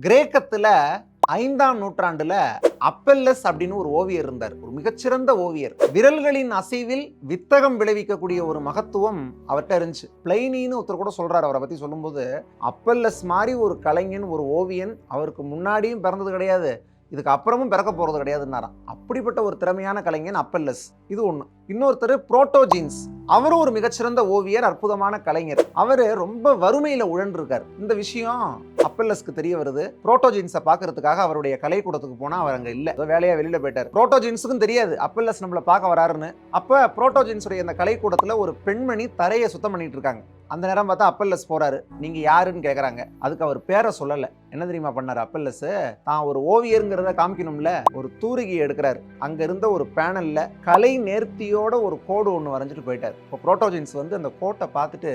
கிரேக்கத்தில் ஐந்தாம் நூற்றாண்டுல அப்பெல்லஸ் அப்படின்னு ஒரு ஓவியர் இருந்தார். ஒரு மிகச்சிறந்த ஓவியர். விரல்களின் அசைவில் வித்தகம் விளைவிக்கக்கூடிய ஒரு மகத்துவம் அவர்கிட்ட இருந்துச்சு. பிளைனின்னு ஒருத்தர் கூட சொல்றாரு அவரை பத்தி சொல்லும்போது அப்பெல்லஸ் மாதிரி ஒரு கலைஞன் ஒரு ஓவியன் அவருக்கு முன்னாடியும் பிறந்தது கிடையாது. இதுக்கு அப்புறமும் பிறக்க போகிறது கிடையாதுன்னாராம் அப்படிப்பட்ட ஒரு திறமையான கலைஞன் அப்பெல்லஸ். இது ஒன்று இன்னொருத்தர் புரோட்டோஜீன்ஸ். அவரும் ஒரு மிகச்சிறந்த ஓவியர் அற்புதமான கலைஞர். அவர் ரொம்ப வறுமையில் உழன்றிருக்கார். இந்த விஷயம் அப்பல்லஸ்க்கு தெரிய வருது. புரோட்டோஜீன்ஸை பார்க்கறதுக்காக அவருடைய கலைக்கூடத்துக்கு போனால் அவர் அங்கே இல்லை. வேலையாக வெளியில் போயிட்டார். புரோட்டோஜீன்ஸுக்கும் தெரியாது. அப்பெல்லஸ் நம்மளை பார்க்க வராருன்னு. அப்போ புரோட்டோஜீன்ஸுடைய அந்த கலைக்கூடத்தில் ஒரு பெண்மணி தரையை சுத்தம் பண்ணிட்டு இருக்காங்க. அந்த நேரம் பார்த்தா அப்பல்லஸ் போகிறாரு நீங்கள் யாருன்னு கேட்குறாங்க அதுக்கு அவர் பேரை சொல்லலை. என்ன தெரியுமா பண்ணார் அப்பல்லஸ்? தான் ஒரு ஓவியருங்கிறத காமிக்கணும்ல? ஒரு தூரிகை எடுக்கிறார். அங்கே இருந்த ஒரு பேனலில் கலை நேர்த்தியோட ஒரு கோடு ஒன்று வரைஞ்சிட்டு போயிட்டார். இப்போ புரோட்டோஜின்ஸ் வந்து அந்த கோட்டை பார்த்துட்டு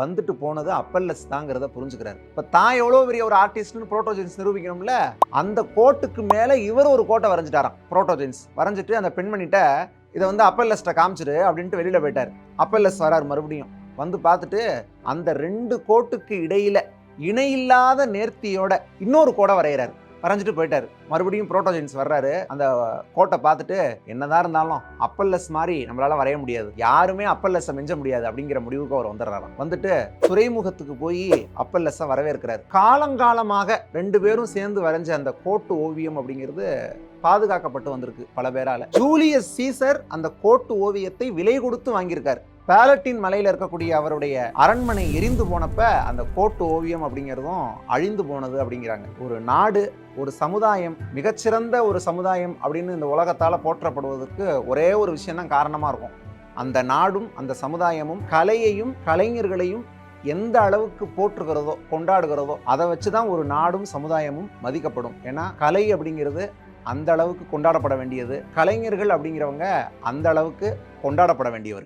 வந்துட்டு போனது அப்பல்லஸ் தாங்கிறத புரிஞ்சுக்கிறார். இப்போ தான் எவ்வளோ பெரிய ஒரு ஆர்டிஸ்ட்னு புரோட்டோஜின்ஸ் நிரூபிக்கணும்ல? அந்த கோட்டுக்கு மேலே இவர் ஒரு கோட்டை வரைஞ்சிட்டாராம் புரோட்டோஜின்ஸ். வரைஞ்சிட்டு அந்த பெண்மணிட்ட இதை வந்து அப்பல்லஸ்ட்டை காமிச்சிரு அப்படின்ட்டு வெளியில் போயிட்டார். அப்பல்லஸ் வரார் மறுபடியும். வந்து பார்த்துட்டு அந்த ரெண்டு கோட்டுக்கு இடையில இணையில்லாத நேர்த்தியோட இன்னொரு கோடை வரைகிறாரு வரைஞ்சிட்டு போயிட்டாரு. மறுபடியும் புரோட்டோஜென்ஸ் வர்றாரு. அந்த கோட்டை பார்த்துட்டு என்னதான் இருந்தாலும் அப்பல்லஸ் மாதிரி நம்மளால வரைய முடியாது. யாருமே அப்பல்லஸை மிஞ்ச முடியாது அப்படிங்கிற முடிவுக்கு அவர் வந்துடுறாராம். வந்துட்டு துறைமுகத்துக்கு போய் அப்பல்லஸை வரவேற்கிறாரு. காலங்காலமாக ரெண்டு பேரும் சேர்ந்து வரைஞ்ச அந்த கோட்டு ஓவியம் அப்படிங்கிறது பாதுகாக்கப்பட்டு வந்திருக்கு பல பேரால. ஜூலியஸ் சீசர் அந்த கோட்டு ஓவியத்தை விலை கொடுத்து வாங்கியிருக்காரு. பேலட்டின் மலையில் இருக்கக்கூடிய அவருடைய அரண்மனை எரிந்து போனப்ப அந்த கோட்டு ஓவியம் அப்படிங்கிறதும் அழிந்து போனது அப்படிங்கிறாங்க. ஒரு நாடு ஒரு சமுதாயம் மிகச்சிறந்த ஒரு சமுதாயம் அப்படின்னு இந்த உலகத்தால் போற்றப்படுவதற்கு ஒரே ஒரு விஷயம் தான் காரணமாக இருக்கும். அந்த நாடும் அந்த சமுதாயமும் கலையையும் கலைஞர்களையும் எந்த அளவுக்கு போற்றுகிறதோ கொண்டாடுகிறதோ அதை வச்சு தான் ஒரு நாடும் சமுதாயமும் மதிக்கப்படும். ஏன்னா கலை அப்படிங்கிறது அந்த அளவுக்கு கொண்டாடப்பட வேண்டியது. கலைஞர்கள் அப்படிங்கிறவங்க அந்த அளவுக்கு கொண்டாடப்பட வேண்டியவர்.